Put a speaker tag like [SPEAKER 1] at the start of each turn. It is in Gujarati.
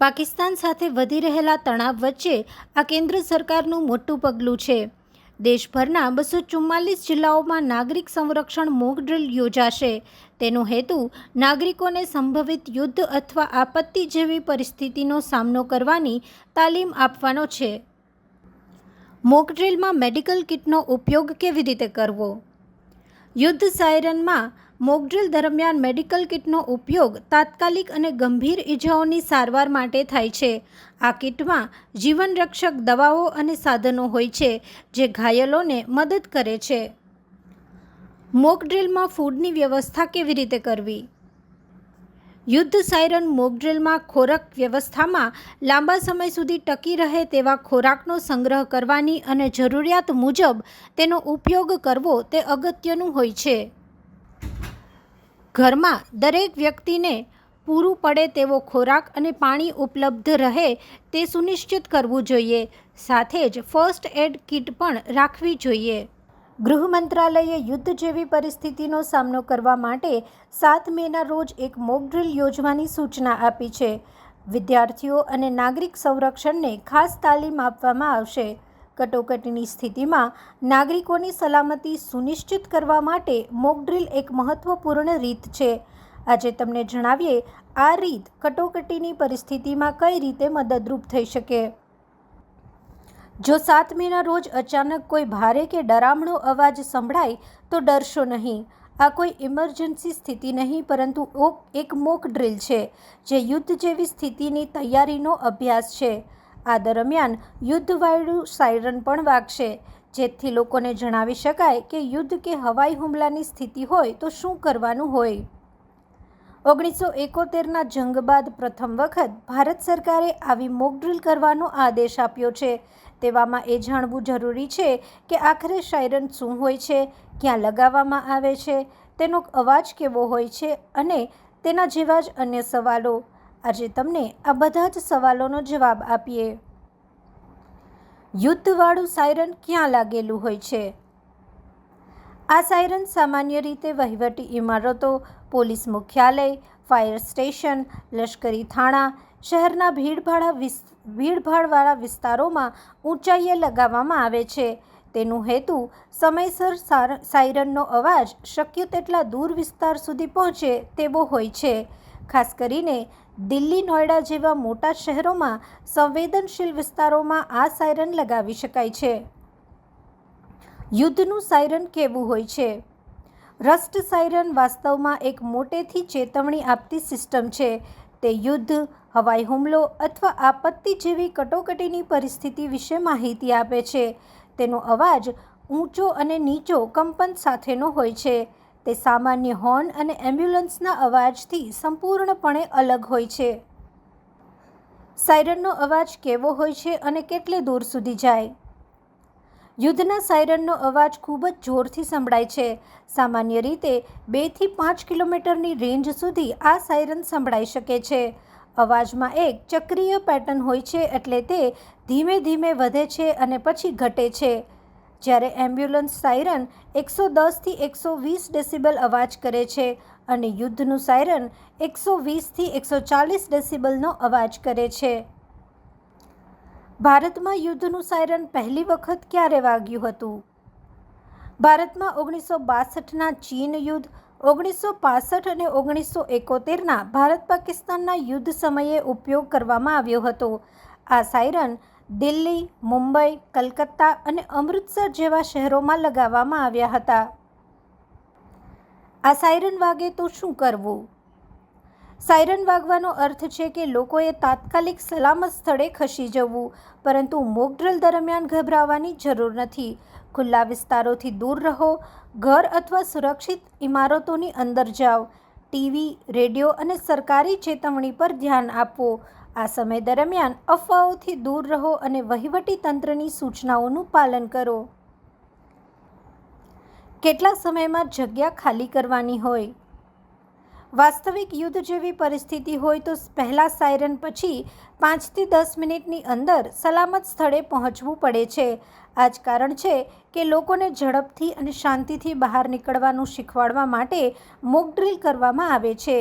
[SPEAKER 1] પાકિસ્તાન સાથે વધી રહેલા તણાવ વચ્ચે આ કેન્દ્ર સરકારનું મોટું પગલું છે. દેશભરના બસો ચુમ્માલીસ જિલ્લાઓમાં નાગરિક સંરક્ષણ મોક ડ્રિલ યોજાશે. તેનો હેતુ નાગરિકોને સંભવિત યુદ્ધ અથવા આપત્તિ જેવી પરિસ્થિતિનો સામનો કરવાની તાલીમ આપવાનો છે. મોક ડ્રિલમાં મેડિકલ કિટનો ઉપયોગ કેવી રીતે કરવો? યુદ્ધ સાયરનમાં મોકડ્રિલ દરમિયાન મેડિકલ કિટનો ઉપયોગ તાત્કાલિક અને ગંભીર ઇજાઓની સારવાર માટે થાય છે. આ કિટમાં જીવનરક્ષક દવાઓ અને સાધનો હોય છે, જે ઘાયલોને મદદ કરે છે. મોકડ્રિલમાં ફૂડની વ્યવસ્થા કેવી રીતે કરવી? યુદ્ધ સાયરન મોકડ્રિલમાં ખોરાક વ્યવસ્થામાં લાંબા સમય સુધી ટકી રહે તેવા ખોરાકનો સંગ્રહ કરવાની અને જરૂરિયાત મુજબ તેનો ઉપયોગ કરવો તે અગત્યનું હોય છે. ઘરમાં દરેક વ્યક્તિને પૂરું પડે તેવો ખોરાક અને પાણી ઉપલબ્ધ રહે તે સુનિશ્ચિત કરવું જોઈએ. સાથે જ ફર્સ્ટ એડ કિટ પણ રાખવી જોઈએ. ગૃહ મંત્રાલયે યુદ્ધ જેવી પરિસ્થિતિનો સામનો કરવા માટે સાત મેના રોજ એક મોક ડ્રિલ યોજવાની સૂચના આપી છે. વિદ્યાર્થીઓ અને નાગરિક સંરક્ષણને ખાસ તાલીમ આપવામાં આવશે. કટોકટીની સ્થિતિમાં નાગરિકોની સલામતી સુનિશ્ચિત કરવા માટે મોક ડ્રિલ એક મહત્વપૂર્ણ રીત છે. આજે તમને જણાવીએ આ રીત કટોકટીની પરિસ્થિતિમાં કઈ રીતે મદદરૂપ થઈ શકે. જો સાત મેના રોજ અચાનક કોઈ ભારે કે ડરામણો અવાજ સંભળાય, તો ડરશો નહીં. આ કોઈ ઇમરજન્સી સ્થિતિ નહીં, પરંતુ એક મોક ડ્રિલ છે, જે યુદ્ધ જેવી સ્થિતિની તૈયારીનો અભ્યાસ છે. આ દરમિયાન યુદ્ધવાળું સાયરન પણ વાગશે. જેથી લોકોને જણાવી શકાય કે યુદ્ધ કે હવાઈ હુમલાની સ્થિતિ હોય તો શું કરવાનું હોય? ઓગણીસો એકોતેરના જંગ બાદ પ્રથમ વખત ભારત સરકારે આવી મોકડ્રીલ કરવાનો આદેશ આપ્યો છે. તેવામાં એ જાણવું જરૂરી છે કે આખરે સાયરન શું હોય છે, ક્યાં લગાવવામાં આવે છે, તેનો અવાજ કેવો હોય છે અને તેના જેવા જ અન્ય સવાલો. આજે તમને આ બધા જ સવાલોનો જવાબ આપીએ. યુદ્ધવાળું સાયરન ક્યાં લાગેલું હોય છે? આ સાયરન સામાન્ય રીતે વહીવટી ઇમારતો, પોલીસ મુખ્યાલય, ફાયર સ્ટેશન, લશ્કરી થાણા, શહેરના ભીડભાડા ભીડભાડવાળા વિસ્તારોમાં ઊંચાઈએ લગાવવામાં આવે છે. તેનું હેતુ સમયસર સાયરનનો અવાજ શક્ય તેટલા દૂર વિસ્તાર સુધી પહોંચે તેવો હોય છે. ખાસ કરીને દિલ્હી નોઈડા જેવા મોટા શહેરોમાં સંવેદનશીલ વિસ્તારોમાં આ સાયરન લગાવી શકાય છે. યુદ્ધનું સાયરન કેવું હોય છે? રસ્ટ સાયરન વાસ્તવમાં એક મોટેથી ચેતવણી આપતી સિસ્ટમ છે. તે યુદ્ધ, હવાઈ હુમલો અથવા આપત્તિ જેવી કટોકટીની પરિસ્થિતિ વિશે માહિતી આપે છે. તેનો અવાજ ઊંચો અને નીચો કંપન સાથેનો હોય છે. તે સામાન્ય હોર્ન અને એમ્બ્યુલન્સના અવાજથી સંપૂર્ણપણે અલગ હોય છે. સાયરનનો અવાજ કેવો હોય છે અને કેટલે દૂર સુધી જાય? યુદ્ધના સાયરનનો અવાજ ખૂબ જ જોરથી સંભળાય છે. સામાન્ય રીતે બેથી પાંચ કિલોમીટરની રેન્જ સુધી આ સાયરન સંભળાઈ શકે છે. અવાજમાં એક ચક્રીય પેટર્ન હોય છે એટલે તે ધીમે ધીમે વધે છે અને પછી ઘટે છે. જ્યારે એમ્બ્યુલન્સ સાયરન એકસો દસથી એકસો વીસ ડેસિબલ અવાજ કરે છે અને યુદ્ધનું સાયરન એકસો વીસથી એકસો ચાલીસ ડેસિબલનો અવાજ કરે છે. ભારતમાં યુદ્ધનું સાયરન પહેલી વખત ક્યારે વાગ્યું હતું? ભારતમાં ઓગણીસો બાસઠના ચીન યુદ્ધ, ઓગણીસો પાસઠ અને ઓગણીસો એકોતેરના ભારત પાકિસ્તાનના યુદ્ધ સમયે ઉપયોગ કરવામાં આવ્યો હતો. આ સાયરન દિલ્હી, મુંબઈ, કલકત્તા અને અમૃતસર જેવા શહેરોમાં લગાવવામાં આવ્યા હતા. આ સાયરન વાગે તો શું કરવું? સાયરન વાગવાનો અર્થ છે કે લોકોએ તાત્કાલિક સલામત સ્થળે ખસી જવું, પરંતુ મોકડ્રિલ દરમિયાન ગભરાવાની જરૂર નથી. ખુલ્લા વિસ્તારોથી દૂર રહો, ઘર અથવા સુરક્ષિત ઇમારતોની અંદર જાઓ. ટીવી, રેડિયો અને સરકારી ચેતવણી પર ધ્યાન આપો. આ સમય દરમિયાન અફવાઓથી દૂર રહો અને વહીવટી તંત્રની સૂચનાઓનું પાલન કરો. કેટલા સમયમાં જગ્યા ખાલી કરવાની હોય. વાસ્તવિક યુદ્ધ જેવી પરિસ્થિતિ હોય તો પહેલાં સાયરન પછી પાંચથી દસ મિનિટની અંદર સલામત સ્થળે પહોંચવું પડે છે. આ જ કારણ છે કે લોકોને ઝડપથી અને શાંતિથી બહાર નીકળવાનું શીખવાડવા માટે મોક ડ્રીલ કરવામાં આવે છે.